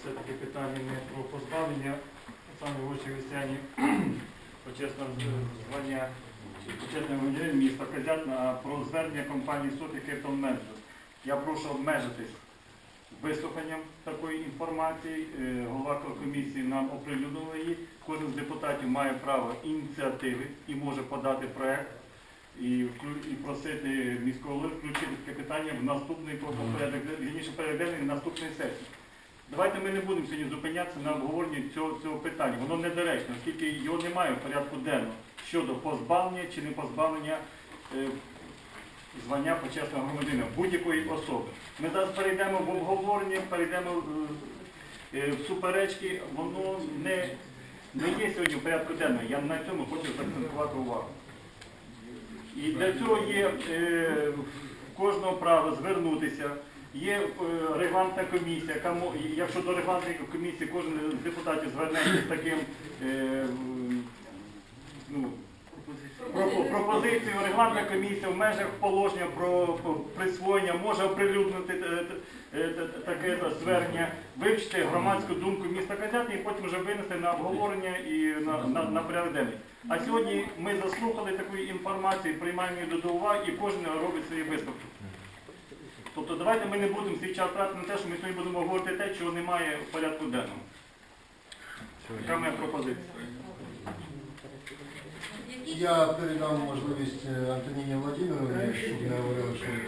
все-таки питання не про позбавлення саме в очі весняні почесного звання почесного громадянина міста Козятна, а про звернення компанії Соти Кептон Менеджер. Я прошу обмежитись вислуханням такої інформації. Е, Голова комісії нам оприлюднила її. Кожен з депутатів має право ініціативи і може подати проект і, і просити міського голови включити таке питання в наступний по- по порядок, вірніше порядок денний наступної сесії. Давайте ми не будемо сьогодні зупинятися на обговоренні цього, цього питання. Воно недоречно, оскільки його немає в порядку денного щодо позбавлення чи не позбавлення е, звання почесного громадянина будь-якої особи. Ми зараз перейдемо в обговорення, перейдемо е, е, в суперечки, воно не, не є сьогодні в порядку денного. Я на цьому хочу закцентувати увагу. І для цього є е, в кожного право звернутися. Є е, регламентна комісія, кому, якщо до регламентної комісії кожен з депутатів звернеться з таким е, ну, пропо- пропозицією, регламентна комісія в межах положення про присвоєння може оприлюднити е, е, т- таке звернення, вивчити громадську думку міста Казятни і потім вже винести на обговорення і на, на, на порядок денний. А сьогодні ми заслухали таку інформацію, приймаємо її до уваги і кожен робить свої висновки. Тобто давайте ми не будемо свій час тратити на те, що ми сьогодні будемо говорити те, чого немає в порядку денному. Яка моя пропозиція? Я передам можливість е, Антоніні Владимировні, щоб не говорили, що е,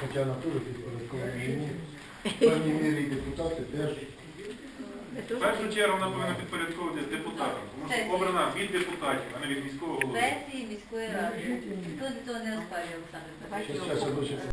Тетяна теж підпорядкована мені. В певній мірі депутати теж. В першу чергу вона повинна підпорядковуватись депутатам, тому що обрана від депутатів, а не від міського голови. Сесії міської ради. Хто до цього не оспарює, Олександр? Щас, щас, я